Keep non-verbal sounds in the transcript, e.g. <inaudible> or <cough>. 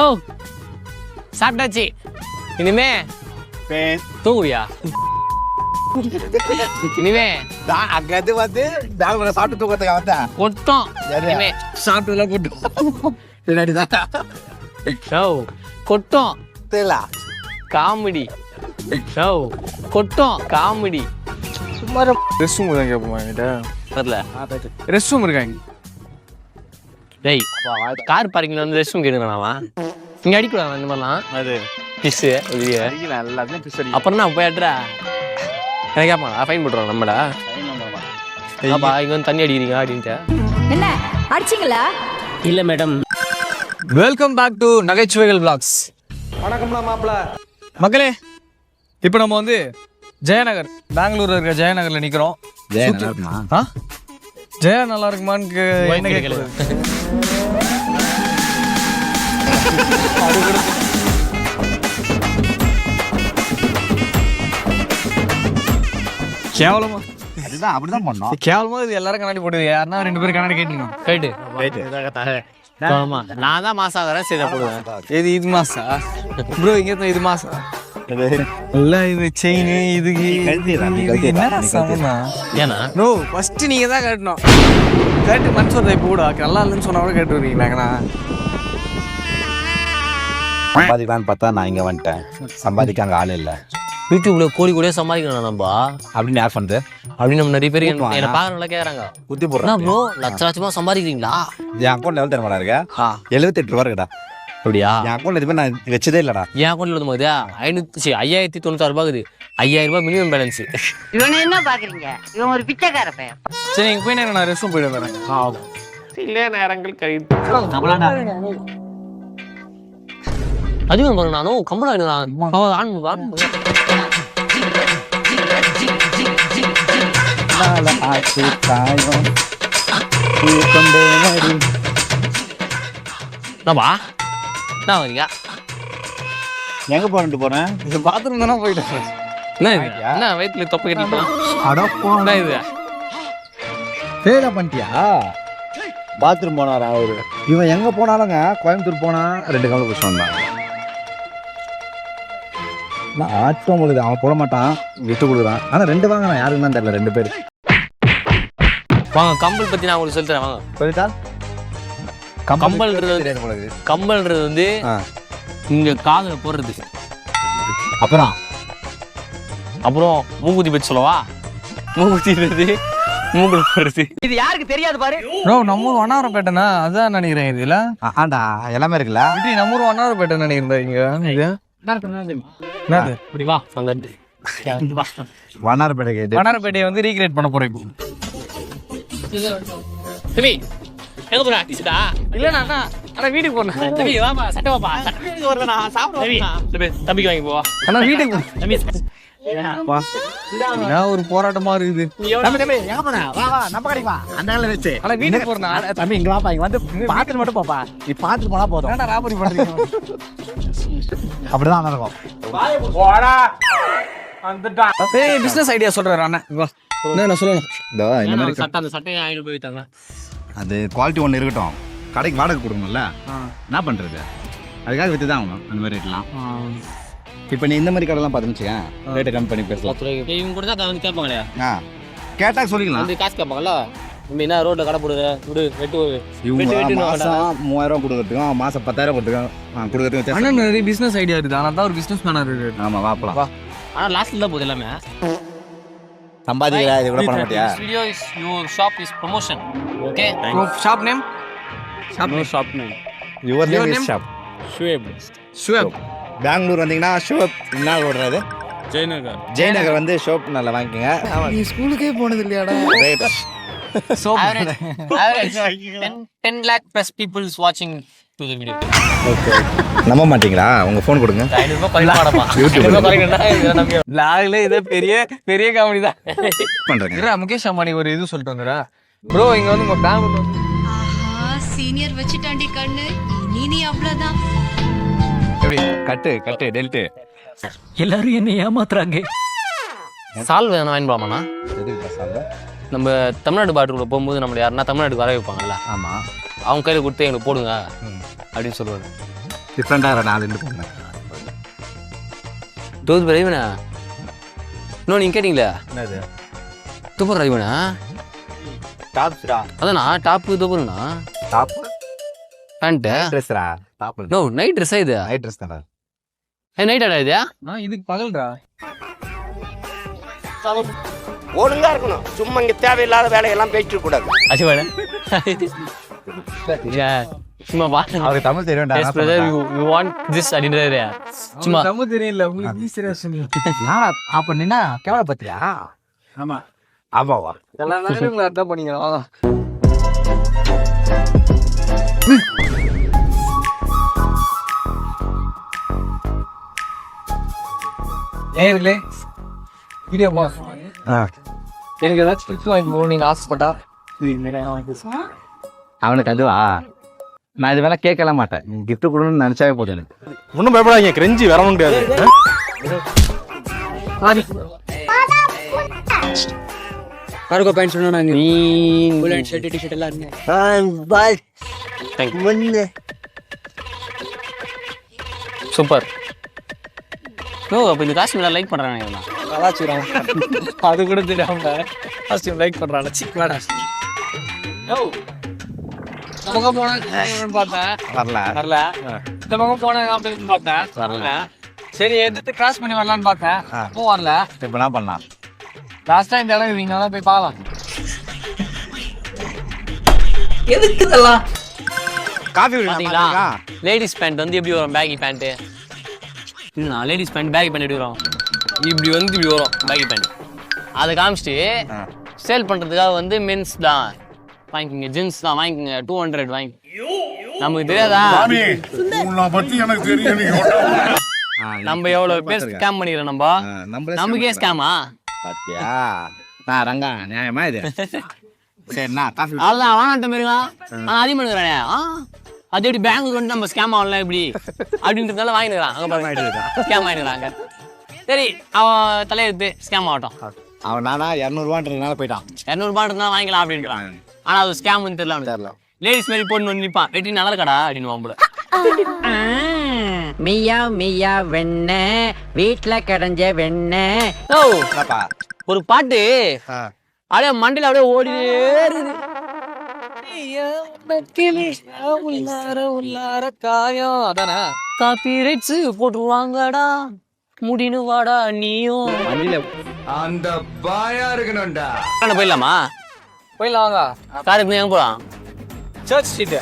ஓ சாப்பிட்டாச்சு. இனிமே தூங்குவியா இனிமே நான் அங்கிருந்து வந்து பெங்களூர் சாப்பிட்டு தூக்கத்துக்கு வந்தேன் கொட்டம். இனிமே சாப்பிட்டுலாம் கொட்டும். பின்னாடி தான். ஓ கொட்டம். தெரியல. காமெடி. ஓ கொட்டம். காமெடி. ரெஸ்ட் ரூம் தான் கேட்போமா என்கிட்ட? வரல. ரெஸ்ட் ரூம் இருக்காங்க. டேய் கார் பார்க்கிங்ல வந்து ரெஸ்ட் ரூம் கேட்டுக்கலாமா இங்க அடிக்கூடாது இந்த மாதிரிலாம்? அது. பிஸ்ஸு எல்லாத்தையும் பிஸ் அப்புறம் நான் போய் அட்ரா எனக்கு கேட்பான் ஃபைன் போட்டுருவாங்க நம்மளா ஆப்பா இங்க வந்து தண்ணி அடிக்கிறீங்க அப்படின்ட்டு. என்ன அடிச்சிங்களா? இல்ல மேடம் வெல்கம் பேக் டு நகைச்சுவைகள் பிளாக்ஸ் வணக்கம்ல மாப்பிள. மக்களே இப்போ நம்ம வந்து ஜெயநகர் பெங்களூர்ல இருக்க ஜெயநகர்ல நிக்கிறோம். ஆ? ஜெயா நல்லா இருக்குமான்னு என்ன கேட்கறது கேவலமா? அதுதான் அப்படிதான் பண்ணோம். கேவலமா இது எல்லாரும் கண்ணாடி போடுது. யாருன்னா ரெண்டு பேரும் கண்ணாடி கேட்டீங்க கேட்டு நான் தான் மாசம் ஆகிறேன் சரி போடுவேன். இது இது மாசா? ப்ரோ இங்க இது மாசா? இல்ல இது செயின் இது என்னடா நீ சமமா ஏன்னா? நோ ஃபர்ஸ்ட் நீங்க தான் கட்டணும் கேட்டு மனசு ஒரு கூட நல்லா இல்லைன்னு சொன்னா கூட கேட்டு வருவீங்களாங்கண்ணா? சம்பாதிக்கலான்னு பார்த்தா நான் இங்க வந்துட்டேன். சம்பாதிக்க அங்க ஆள் இல்ல. யூடியூப்ல கோடி சம்பாதிக்கணும் நம்ம. அப்படின்னு யார் பண்ணுது அப்படின்னு நம்ம நிறைய பேர். என்ன பாக்குறவங்கள கேக்குறாங்க. குத்தி என்ன போடுறேன் ப்ரோ லட்ச லட்சமா சம்பாதிக்கிறீங்களா? என் அக்கௌண்ட்ல எவ்வளவு தெரியுமா இருக்கு? எழுபத்தெட்டு ரூபா இருக்குடா. அப்படியா? என் அக்கௌண்ட்ல எதுவுமே நான் வச்சதே இல்லடா. என் அக்கௌண்ட்ல வந்து போகுது ஐநூத்தி சரி, ஐயாயிரத்தி தொண்ணூத்தாறு ரூபாய் இருக்குது. ஐயாயிரம் ரூபாய் மினிமம் பேலன்ஸ் இவனை என்ன பாக்குறீங்க? இவன் ஒரு பிச்சைக்கார பையன். சரி நீங்க போய் நான் ரெஸ்ட் போயிட்டு வரேன். இல்ல நேரங்கள் கழித்து. அதிகம் பாருங்க நானும் கம்பளம் ஆன் ஆன் என்னப்பா? என்ன வரீங்க. எங்க போறேன்ட்டு போறேன்? இது பாத்ரூம் தானே போயிட்டு வரேன். என்ன இது? என்ன வயிற்றுல தொப்பை கட்டிக்கலாம் என்ன இது? ஃபெயிலா பண்ணிட்டியா பாத்ரூம் போனாரா அவரு? இவன் எங்க போனாலுங்க? கோயம்புத்தூர் போனா ரெண்டு கவலை புடிச்சு வந்தான் நான் ஆட்டம் பொழுது அவன் போட மாட்டான். விட்டு கொடுக்குறான். ஆனா ரெண்டு வாங்கினான். யாருன்னு தான் தெரியல ரெண்டு பேர் வாங்க கம்பல் பத்தி நான் உங்களுக்கு சொல்லித்தரேன் வாங்க. சொல்லிட்டா கம்பல்ன்றது. கம்பல்ன்றது வந்து. இங்க காதுல போடுறது. அப்புறம்? அப்புறம் மூக்குத்தி பற்றி சொல்லவா? மூக்குத்தின்றது மூக்குல போடுறது. இது யாருக்கு தெரியாது பாரு. ப்ரோ நம்ம ஊர் வண்ணாரப்பேட்டைனா அதான் நினைக்கிறேன் இதுல. ஆண்டா எல்லாமே இருக்குல்ல? இப்படி நம்ம ஊர் வண்ணாரப்பேட்டை நினைக்கிறேன் இங்க. இது? வண்ணாரப்பேட்டை கேட்டு வண்ணாரப்பேட்டையை வந்து ரீக்ரியேட் பண்ண போறேன் எங்க போற ஆர்டிஸ்டா இல்லண்ணா அண்ணா அண்ணா வீட்டுக்கு போனேன் தம்பி வாப்பா சட்டை வாப்பா சட்டை வருது நான் சாப்பிடுவேன் தம்பி தம்பிக்கு வாங்கி போ. அண்ணா வீட்டுக்கு போ. தம்பி என்ன ஒரு போராட்டமா இருக்குது? தம்பி தம்பி எங்க போன? வா வா நம்ம கடைக்கு வா. அந்த நாள்ல வச்சு. அண்ணா வீட்டுக்கு போறேன் அட, தம்பி இங்க வாப்பா இங்க வந்து பாத்துட்டு மட்டும் போப்பா. நீ பாத்துட்டு போனா போதும். என்னடா ராபரி பண்றீங்க? அப்படிதான் நடக்கும். ஏய் பிசினஸ் ஐடியா சொல்றாரு அண்ணன் வா. என்ன சொல்லணும் இந்த மாதிரி சட்டை அந்த சட்டையை வாங்கிட்டு போய் அது குவாலிட்டி ஒன்று இருக்கட்டும். கடைக்கு வாடகை கொடுக்கணும்ல? என்ன பண்ணுறது அதுக்காக விற்று தான் ஆகணும். அந்த மாதிரி ரேட்லாம். இப்போ நீ இந்த மாதிரி கடைலாம் பார்த்து வச்சுக்கேன். ரேட்டை கம்மி பண்ணி பேசலாம். இவங்க கூட தான் வந்து கேட்பாங்களே? ஆ. கேட்டால் சொல்லிக்கலாம். வந்து காசு கேட்பாங்கல்ல? நம்ம என்ன ரோட்ல கடை போடுற விடு வெட்டு விடு. வெட்டு இவங்க மாதம் மூவாயிரம் கொடுக்கறதுக்கும் மாதம் பத்தாயிரம் கொடுத்துருக்கோம் ஆ கொடுக்கறதுக்கும் அண்ணன் நிறைய பிசினஸ் ஐடியா இருக்குது. ஆனால் தான் ஒரு பிசினஸ் மேனர் இருக்கு. ஆமாம் வாப்பலாம் ஆனா லாஸ்ட்ல தான் போகுது எல்லாமே. சம்பாதிக்கிறா இது கூட பண்ண மாட்டியா video is your shop is promotion. Okay? Shop name No shop name. Your Your name name? Shop Shueb. Shueb Bangalore வந்தீங்கன்னா ஷோப் என்ன ஓடுறது Jayanagar. ஜெயநகர் வந்து ஷோப் நல்லா வாங்கிக்கோங்க நீ ஸ்கூலுக்கே போனது இல்லையாடா right Average, average 10, 10 lakh plus people okay நம்ப மாட்டீங்களா உங்க ஃபோன் கொடுங்க. ஐநூறு ரூபாய் குறைக்க மாட்டப்பா. YouTube. ஐநூறு ரூபாய் குறைக்கணும்னா இதை பெரிய பெரிய காமெடி தான். பண்றேங்க. இருடா, முகேஷ் அம்பானி ஒரு இது சொல்லிட்டு வந்துடா ப்ரோ இங்க வந்து உங்க ஆஹா சீனியர் வச்சுட்டாண்டி கண்ணு. இனி நீ அவ்வளவுதான். கட்டு கட்டு டெல்ட்டு எல்லாரும் என்ன ஏமாத்துறாங்க. சால்வ் வேணும் வாங்கி போலாமாண்ணா? நம்ம தமிழ்நாடு பாட்டுக்குள்ள போகும்போது நம்மள யாருன்னா தமிழ்நாட்டுக்கு வர வைப்பாங்கல்ல. ஆமா. அவங்க கையில் கொடுத்து எங்களுக்கு போடுங்க அப்படின்னு சொல்லுவாரு. டிஃப்ரெண்டாக நாலு ரெண்டு போங்க டோஸ் ரவிவனா இன்னும் நீங்கள் கேட்டிங்களே? என்னது? துப்பர் ரவிவனா டாப்ஸ்டா? அதானா டாப்பு துப்பருண்ணா டாப் பேண்ட்டு. ட்ரெஸ்ரா டாப் நோ நைட் ட்ரெஸ்ஸா இது? நைட் ட்ரெஸ் தானே. நைட் ஆடா இது? ஆ இதுக்கு பகல்டா. ஒழுங்கா இருக்கணும். சும்மா இங்க தேவையில்லாத வேலையெல்லாம் பேசிட்டு கூடாது அச்சு சும்மா அவருக்கு தமிழ் தெரியும்டா yes brother you you want this அப்படின்றாரு சும்மா. தமிழ் தெரியல உங்களுக்கு ஈஸியா சொன்னீங்க. அப்ப நின்னா கேவல பத்தியா ஆமா ஆமாவா எல்லா உங்களை அதான் வாங்க வீடியோ பாஸ் எனக்கு ஏதாச்சும் வாங்கி போகணும் நீங்கள் ஆசைப்பட்டா? இது நிறைய வாங்கி அவனுக்கு அதுவா? நான் இது வேணா கேட்கல மாட்டேன் gift கொடுக்கணும்னு நினைச்சாவே போதும் எனக்கு. ஒன்றும் பயப்படாதீங்க கிரெஞ்சி வர முடியாது கார்கோ பேண்ட் சொன்னா நாங்க நீ புல்லட் ஷர்ட் டிஷர்ட் எல்லாம் இருந்தேன் சூப்பர். ஓ அப்போ இந்த காஸ்டியூம் லைக் பண்ணுறாங்க கலாச்சிரம் அது கூட தெரியாம காஸ்டியூம் லைக் பண்றாங்க சிக் வேடா. யோ பக்கம் போனாங்க பார்த்தேன் வரல. வரல. இந்த பக்கம் போனாங்க அப்படின்னு பார்த்தேன் வரல. சரி எடுத்து கிராஸ் பண்ணி வரலான்னு பார்த்தேன் அப்போ வரல. இப்போ என்ன பண்ணலாம். லாஸ்டா இந்த இடம் நீங்க போய் பார்க்கலாம். காஃபி பார்த்தீங்களா லேடிஸ் பேண்ட் வந்து எப்படி வரும்? பேகி பேண்ட்டு இல்லைண்ணா லேடிஸ் பேண்ட் பேகி பேண்ட் எப்படி வரும்? இப்படி வந்து இப்படி வரும் பேகி பேண்ட் அதை காமிச்சிட்டு சேல் பண்ணுறதுக்காக வந்து மென்ஸ் தான். வாங்கிக்கோங்க ஜென்ஸ் தான் வாங்கிக்கோங்க டூ ஹண்ட்ரட் வாங்கி நமக்கு தெரியாதா? நம்ம எவ்வளோ பேர் ஸ்கேம் பண்ணிக்கிறோம் நம்ம? நமக்கே ஸ்கேமா பாத்தியா? நான் ரங்கா நியாயமா இது? சரிண்ணா காஃபி அவ்வளோதான் வாங்கிட்ட மாரிங்களா நான் அதிகம் பண்ணுறேன் ஆ? அது எப்படி பெங்களூர் வந்து நம்ம ஸ்கேம் ஆகலாம் இப்படி அப்படின்றதால வாங்கிடுறான் அங்கே பாருங்க ஸ்கேம் ஆகிடுறாங்க சரி அவன் தலையெழுத்து ஸ்கேம் ஆகட்டும். அவன் நானா இரநூறுவான்றதுனால போயிட்டான். இரநூறுபான்றதுனால வாங்கிக்கலாம் அப்படின்றான். ஆனால் அது ஸ்கேம்னு தெரியல அவனுக்கு. தெரியல. லேடிஸ் மாரி போட்டு வந்து நிற்பான் வெட்டி நல்லா இருக்கடா? அப்படின்னு வாம்பல. <laughs> மியா மியா வெண்ண. வீட்ல கிடைஞ்ச வெண்ண. ஓ ஒரு பாட்டு. அப்படியே மண்டையில அப்படியே இருக்குது. உள்ளார உள்ளார காயம் அதானே காப்பி ரைட்ஸ் போட்டுருவாங்கடா முடினு வாடா நீயும் அந்த பாயா இருக்கணும்டா போயிடலாமா? போயிடலாம் வாங்க. காருக்கு எங்க போலாம்? Church street